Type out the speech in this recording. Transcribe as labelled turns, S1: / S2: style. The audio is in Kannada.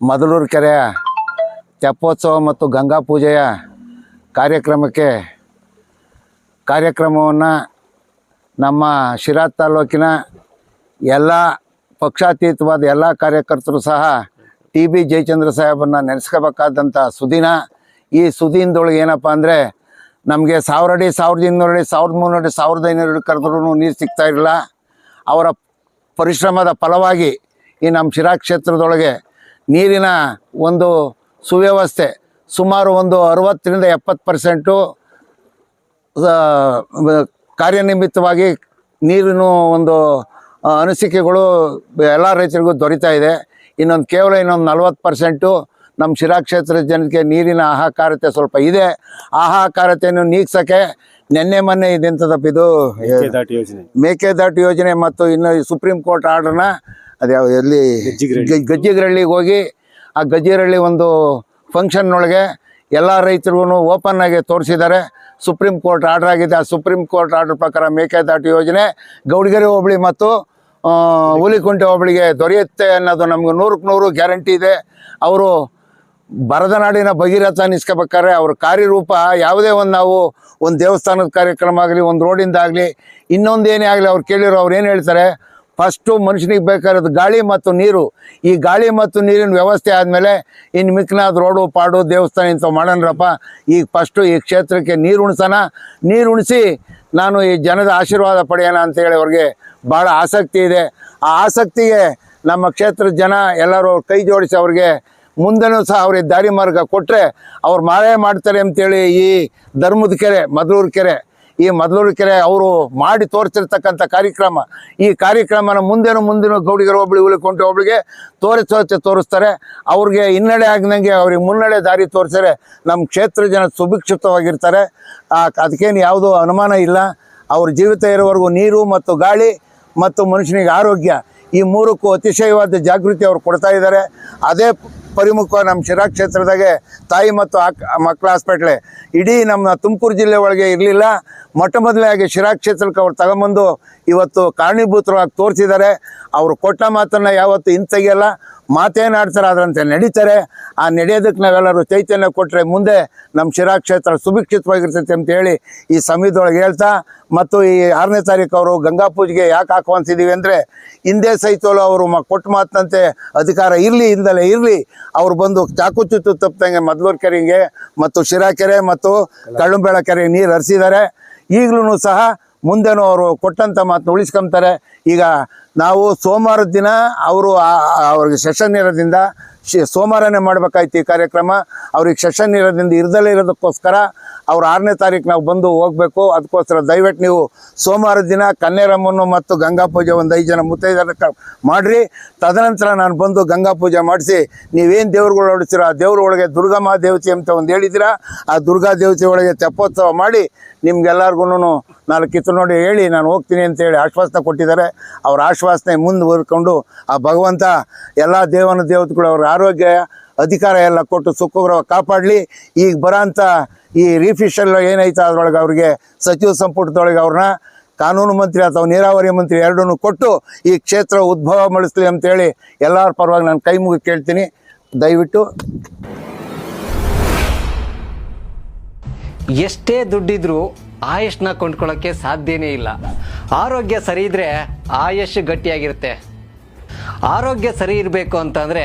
S1: ಮದಲೂರು ಕೆರೆಯ ತೆಪ್ಪೋತ್ಸವ ಮತ್ತು ಗಂಗಾ ಪೂಜೆಯ ಕಾರ್ಯಕ್ರಮಕ್ಕೆ ಕಾರ್ಯಕ್ರಮವನ್ನು ನಮ್ಮ ಶಿರಾ ತಾಲೂಕಿನ ಎಲ್ಲ ಪಕ್ಷಾತೀತವಾದ ಎಲ್ಲ ಕಾರ್ಯಕರ್ತರು ಸಹ ಟಿ ಬಿ ಜಯಚಂದ್ರ ಸಾಹೇಬನ್ನ ನೆನೆಸ್ಕೋಬೇಕಾದಂಥ ಸುದಿನ. ಈ ಸುದಿನದೊಳಗೆ ಏನಪ್ಪ ಅಂದರೆ ನಮಗೆ ಸಾವಿರ ಅಡಿ ಸಾವಿರದ ಇನ್ನೂರು ಅಡಿ ಸಾವಿರದ ಮುನ್ನೂರು ಅಡಿ ಸಾವಿರದ ಐನೂರು ಅಡಿ ಕರೆದ್ರೂ ನೀರು ಸಿಗ್ತಾ ಇರಲಿಲ್ಲ ಅವರ ಪರಿಶ್ರಮದ ಫಲವಾಗಿ ಈ ನಮ್ಮ ಶಿರಾ ಕ್ಷೇತ್ರದೊಳಗೆ ನೀರಿನ ಒಂದು ಸುವ್ಯವಸ್ಥೆ ಸುಮಾರು ಒಂದು ಅರವತ್ತರಿಂದ ಎಪ್ಪತ್ತು ಪರ್ಸೆಂಟು ಕಾರ್ಯನಿಮಿತ್ತವಾಗಿ ನೀರಿನ ಒಂದು ಅನಿಸಿಕೆಗಳು ಎಲ್ಲ ರೈತರಿಗೂ ದೊರೀತಾ ಇದೆ. ಇನ್ನೊಂದು ಕೇವಲ ಇನ್ನೊಂದು ನಲ್ವತ್ತು ಪರ್ಸೆಂಟು ನಮ್ಮ ಶಿರಾ ಕ್ಷೇತ್ರದ ಜನಕ್ಕೆ ನೀರಿನ ಆಹಾಕಾರತೆ ಸ್ವಲ್ಪ ಇದೆ. ಆಹಾಕಾರತೆಯನ್ನು ನೀಗ್ಸೋಕ್ಕೆ ನಿನ್ನೆ ಮೊನ್ನೆ ಇದೆಂಥದಪ್ಪ ಇದು
S2: ಮೇಕೆದಾಟು ಯೋಜನೆ.
S1: ಮೇಕೆದಾಟು ಯೋಜನೆ ಮತ್ತು ಇನ್ನು ಸುಪ್ರೀಂ ಕೋರ್ಟ್ ಆರ್ಡ್ರನ್ನ ಅದ್ಯಾವ ಎಲ್ಲಿ ಗಜ್ಜಿಗರಳ್ಳಿಗೆ ಹೋಗಿ ಆ ಗಜ್ಜಿಗರಳ್ಳಿ ಒಂದು ಫಂಕ್ಷನ್ನೊಳಗೆ ಎಲ್ಲ ರೈತರಿಗೂ ಓಪನ್ ಆಗಿ ತೋರಿಸಿದ್ದಾರೆ. ಸುಪ್ರೀಂ ಕೋರ್ಟ್ ಆರ್ಡರ್ ಆಗಿದೆ. ಆ ಸುಪ್ರೀಂ ಕೋರ್ಟ್ ಆರ್ಡರ್ ಪ್ರಕಾರ ಮೇಕೆದಾಟು ಯೋಜನೆ ಗೌಡಗೆರೆ ಹೋಬಳಿ ಮತ್ತು ಹುಲಿಕುಂಟೆ ಹೋಬಳಿಗೆ ದೊರೆಯುತ್ತೆ ಅನ್ನೋದು ನಮ್ಗೆ ನೂರಕ್ಕೆ ನೂರು ಗ್ಯಾರಂಟಿ ಇದೆ. ಅವರು ಬರದ ನಾಡಿನ ಭಗೀರಥ ನಿಸ್ಕೋಬೇಕಾದ್ರೆ ಅವ್ರ ಕಾರ್ಯರೂಪ ಯಾವುದೇ ಒಂದು ನಾವು ಒಂದು ದೇವಸ್ಥಾನದ ಕಾರ್ಯಕ್ರಮ ಆಗಲಿ, ಒಂದು ರೋಡಿಂದ ಆಗಲಿ, ಇನ್ನೊಂದು ಏನೇ ಆಗಲಿ ಅವ್ರು ಕೇಳಿರೋ ಅವ್ರು ಏನು ಹೇಳ್ತಾರೆ? ಫಸ್ಟು ಮನುಷ್ಯನಿಗೆ ಬೇಕಾಗಿರೋದು ಗಾಳಿ ಮತ್ತು ನೀರು. ಈ ಗಾಳಿ ಮತ್ತು ನೀರಿನ ವ್ಯವಸ್ಥೆ ಆದಮೇಲೆ ಇನ್ನು ಮಿಕ್ಕನಾದ ರೋಡು, ಪಾಡು, ದೇವಸ್ಥಾನ ಇಂಥವು ಮಾಡೋಣರಪ್ಪ ಈಗ ಫಸ್ಟು ಈ ಕ್ಷೇತ್ರಕ್ಕೆ ನೀರು ಉಣಿಸೋಣ. ನೀರು ಉಣಿಸಿ ನಾನು ಈ ಜನದ ಆಶೀರ್ವಾದ ಪಡೆಯೋಣ ಅಂತೇಳಿ ಅವ್ರಿಗೆ ಭಾಳ ಆಸಕ್ತಿ ಇದೆ. ಆ ಆಸಕ್ತಿಗೆ ನಮ್ಮ ಕ್ಷೇತ್ರದ ಜನ ಎಲ್ಲರೂ ಕೈ ಜೋಡಿಸಿ ಅವ್ರಿಗೆ ಮುಂದೆನೂ ಸಹ ಅವ್ರಿಗೆ ದಾರಿ ಮಾರ್ಗ ಕೊಟ್ಟರೆ ಅವ್ರು ಮಾರೇ ಮಾಡ್ತಾರೆ ಅಂತೇಳಿ ಈ ಧರ್ಮದ ಕೆರೆ, ಮದ್ಲೂರ್ ಕೆರೆ. ಈ ಮದ್ಲೂರ್ ಕೆರೆ ಅವರು ಮಾಡಿ ತೋರಿಸಿರ್ತಕ್ಕಂಥ ಕಾರ್ಯಕ್ರಮ. ಈ ಕಾರ್ಯಕ್ರಮನ ಮುಂದೇನು ಮುಂದಿನ ಗೌಡಿಗರ ಹೋಬಳಿ ಹುಲಿಕೊಂಟೆ ಹೋಬಳಿಗೆ ತೋರಿಸೋತೆ ತೋರಿಸ್ತಾರೆ. ಅವ್ರಿಗೆ ಹಿನ್ನಡೆ ಆಗ್ದಂಗೆ ಅವ್ರಿಗೆ ಮುನ್ನಡೆ ದಾರಿ ತೋರಿಸಿದ್ರೆ ನಮ್ಮ ಕ್ಷೇತ್ರ ಜನ ಸುಭಿಕ್ಷಿತವಾಗಿರ್ತಾರೆ ಅದಕ್ಕೇನು ಯಾವುದೂ ಅನುಮಾನ ಇಲ್ಲ. ಅವ್ರ ಜೀವಿತ ಇರೋವರೆಗೂ ನೀರು ಮತ್ತು ಗಾಳಿ ಮತ್ತು ಮನುಷ್ಯನಿಗೆ ಆರೋಗ್ಯ ಈ ಮೂರಕ್ಕೂ ಅತಿಶಯವಾದ ಜಾಗೃತಿ ಅವ್ರು ಕೊಡ್ತಾ ಇದ್ದಾರೆ. ಅದೇ ಪರಿಮುಖ ನಮ್ಮ ಶಿರಾ ಕ್ಷೇತ್ರದಾಗೆ ತಾಯಿ ಮತ್ತು ಆಕ್ ಮಕ್ಕಳ ಹಾಸ್ಪಿಟ್ಲೆ. ಇಡೀ ನಮ್ಮ ತುಮಕೂರು ಜಿಲ್ಲೆ ಒಳಗೆ ಇರಲಿಲ್ಲ. ಮೊಟ್ಟ ಮೊದಲಾಗಿ ಶಿರಾ ಕ್ಷೇತ್ರಕ್ಕೆ ಅವ್ರು ತಗೊಂಬಂದು ಇವತ್ತು ಕಾರಣೀಭೂತರಾಗಿ ತೋರಿಸಿದ್ದಾರೆ. ಅವರು ಕೊಟ್ಟ ಮಾತನ್ನು ಯಾವತ್ತು ಹಿಂತೆಗೆಯಲ್ಲ. ಮಾತೇನಾಡ್ತಾರೆ ಅದರಂತೆ ನಡೀತಾರೆ. ಆ ನಡೆಯೋದಕ್ಕೆ ನಾವೆಲ್ಲರೂ ಚೈತನ್ಯ ಕೊಟ್ಟರೆ ಮುಂದೆ ನಮ್ಮ ಶಿರಾ ಕ್ಷೇತ್ರ ಸುಭಿಕ್ಷಿತವಾಗಿರ್ತೈತೆ ಅಂತ ಹೇಳಿ ಈ ಸಮಯದೊಳಗೆ ಹೇಳ್ತಾ, ಮತ್ತು ಈ ಆರನೇ ತಾರೀಕು ಅವರು ಗಂಗಾ ಪೂಜೆಗೆ ಯಾಕೆ ಹಾಕುವಂತಿದ್ದೀವಿ ಅಂದರೆ, ಹಿಂದೆ ಸಹಿತಲು ಅವರು ಮ, ಕೊಟ್ಟು ಮಾತಿನಂತೆ ಅಧಿಕಾರ ಇರಲಿ ಹಿಂದಲೇ ಇರಲಿ. ಅವರು ಬಂದು ಚಾಕುಚುತ್ತು ತಪ್ಪದಂಗೆ ಮದ್ಲೂರು ಕೆರೆಗೆ, ಮತ್ತು ಶಿರಾ ಕೆರೆ ಮತ್ತು ಕಳ್ಳಂಬೆಳ ಕೆರೆಗೆ ನೀರು ಹರಿಸಿದ್ದಾರೆ. ಈಗಲೂ ಸಹ ಮುಂದೆನೂ ಅವರು ಕೊಟ್ಟಂಥ ಮಾತನ್ನ ಉಳಿಸ್ಕೊಂತಾರೆ ಈಗ ನಾವು ಸೋಮವಾರದ ದಿನ ಅವರು ಅವ್ರಿಗೆ ಸೆಷನ್ ಇರೋದ್ರಿಂದ ಸೋಮವಾರನೇ ಮಾಡಬೇಕಾಯ್ತು ಈ ಕಾರ್ಯಕ್ರಮ. ಅವ್ರಿಗೆ ಸೆಷನ್ ಇರೋದ್ರಿಂದ ಇರದಲ್ಲೇ ಇರೋದಕ್ಕೋಸ್ಕರ ಅವ್ರು ಆರನೇ ತಾರೀಕು ನಾವು ಬಂದು ಹೋಗಬೇಕು. ಅದಕ್ಕೋಸ್ಕರ ದಯವಿಟ್ಟು ನೀವು ಸೋಮವಾರ ದಿನ ಕನ್ಯಾರಮ್ಮನ್ನು ಮತ್ತು ಗಂಗಾ ಪೂಜೆ ಒಂದು ಐದು ಜನ ಮುತ್ತೈದರ ಮಾಡಿರಿ. ತದನಂತರ ನಾನು ಬಂದು ಗಂಗಾ ಪೂಜೆ ಮಾಡಿಸಿ ನೀವೇನು ದೇವ್ರುಗಳು ಹೊಡಿತೀರೋ, ಆ ದೇವ್ರ ಒಳಗೆ ದುರ್ಗಮ್ಮ ದೇವತೆ ಅಂತ ಒಂದು ಹೇಳಿದ್ದೀರಾ, ಆ ದುರ್ಗಾ ದೇವತೆ ಒಳಗೆ ತೆಪ್ಪೋತ್ಸವ ಮಾಡಿ ನಿಮ್ಗೆಲ್ಲರಿಗೂ ನಾಲ್ಕು ಕಿತ್ತು ನೋಡಿ ಹೇಳಿ ನಾನು ಹೋಗ್ತೀನಿ ಅಂತೇಳಿ ಆಶ್ವಾಸನೆ ಕೊಟ್ಟಿದ್ದಾರೆ. ಅವ್ರ ಆಶ್ವಾಸನೆ ಮುಂದುವರ್ಕೊಂಡು ಆ ಭಗವಂತ ಎಲ್ಲ ದೇವನ ದೇವತೆಗಳು ಅವ್ರ ಆರೋಗ್ಯ ಅಧಿಕಾರ ಎಲ್ಲ ಕೊಟ್ಟು ಸುಖಗ್ರಹ ಕಾಪಾಡಲಿ. ಈಗ ಬರೋಂಥ ಈ ರೀಫಿಷಲ್ ಏನೈತೆ ಅದರೊಳಗೆ ಅವ್ರಿಗೆ ಸಚಿವ ಸಂಪುಟದೊಳಗೆ ಅವ್ರನ್ನ ಕಾನೂನು ಮಂತ್ರಿ ಅಥವಾ ನೀರಾವರಿ ಮಂತ್ರಿ ಎರಡನ್ನೂ ಕೊಟ್ಟು ಈ ಕ್ಷೇತ್ರ ಉದ್ಭವ ಮಾಡಿಸ್ಲಿ ಅಂತೇಳಿ ಎಲ್ಲರ ಪರವಾಗಿ ನಾನು ಕೈ ಮುಗಿ ಕೇಳ್ತೀನಿ. ದಯವಿಟ್ಟು.
S3: ಎಷ್ಟೇ ದುಡ್ಡಿದ್ರು ಆಯುಷ್ನ ಕೊಂಡ್ಕೊಳ್ಳೋಕ್ಕೆ ಸಾಧ್ಯನೇ ಇಲ್ಲ. ಆರೋಗ್ಯ ಸರಿ ಇದ್ರೆ ಆಯುಷ್ ಗಟ್ಟಿಯಾಗಿರುತ್ತೆ. ಆರೋಗ್ಯ ಸರಿ ಇರಬೇಕು ಅಂತಂದ್ರೆ